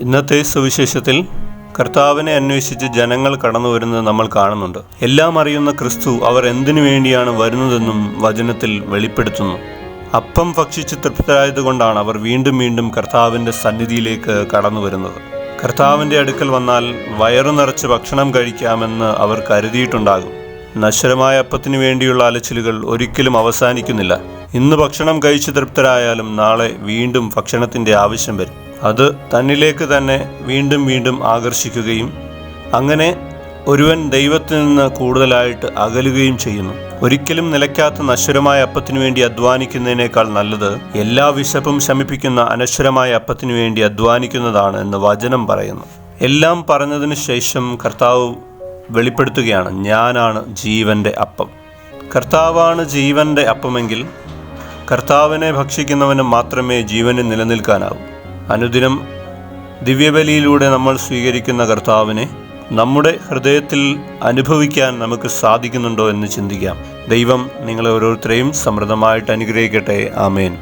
ഇന്നത്തെ സുവിശേഷത്തിൽ കർത്താവിനെ അന്വേഷിച്ച് ജനങ്ങൾ കടന്നു വരുന്നത് നമ്മൾ കാണുന്നുണ്ട്. എല്ലാം അറിയുന്ന ക്രിസ്തു അവർ എന്തിനു വേണ്ടിയാണ് വരുന്നതെന്നും വചനത്തിൽ വെളിപ്പെടുത്തുന്നു. അപ്പം ഭക്ഷിച്ച് തൃപ്തരായതുകൊണ്ടാണ് അവർ വീണ്ടും വീണ്ടും കർത്താവിന്റെ സന്നിധിയിലേക്ക് കടന്നു വരുന്നത്. കർത്താവിന്റെ അടുക്കൽ വന്നാൽ വയറു നിറച്ച് ഭക്ഷണം കഴിക്കാമെന്ന് അവർ കരുതിയിട്ടുണ്ടാകും. നശ്വരമായ അപ്പത്തിനു വേണ്ടിയുള്ള അലച്ചിലുകൾ ഒരിക്കലും അവസാനിക്കുന്നില്ല. ഇന്ന് ഭക്ഷണം കഴിച്ച് തൃപ്തരായാലും നാളെ വീണ്ടും ഭക്ഷണത്തിന്റെ ആവശ്യം വരും. അത് തന്നിലേക്ക് തന്നെ വീണ്ടും വീണ്ടും ആകർഷിക്കുകയും അങ്ങനെ ഒരുവൻ ദൈവത്തിൽ നിന്ന് കൂടുതലായിട്ട് അകലുകയും ചെയ്യുന്നു. ഒരിക്കലും നിലയ്ക്കാത്ത നശ്വരമായ അപ്പത്തിനു വേണ്ടി അധ്വാനിക്കുന്നതിനേക്കാൾ നല്ലത് എല്ലാ വിശപ്പും ശമിപ്പിക്കുന്ന അനശ്വരമായ അപ്പത്തിനു വേണ്ടി അധ്വാനിക്കുന്നതാണ് എന്ന് വചനം പറയുന്നു. എല്ലാം പറഞ്ഞതിന് ശേഷം കർത്താവ് വെളിപ്പെടുത്തുകയാണ് ഞാനാണ് ജീവന്റെ അപ്പം. കർത്താവാണ് ജീവന്റെ അപ്പമെങ്കിൽ കർത്താവിനെ ഭക്ഷിക്കുന്നവന് മാത്രമേ ജീവന് നിലനിൽക്കാനാവൂ. അനുദിനം ദിവ്യബലിയിലൂടെ നമ്മൾ സ്വീകരിക്കുന്ന കർത്താവിനെ നമ്മുടെ ഹൃദയത്തിൽ അനുഭവിക്കാൻ നമുക്ക് സാധിക്കുന്നുണ്ടോ എന്ന് ചിന്തിക്കാം. ദൈവം നിങ്ങളെ ഓരോരുത്തരെയും സമൃദ്ധമായിട്ട് അനുഗ്രഹിക്കട്ടെ. ആമേൻ.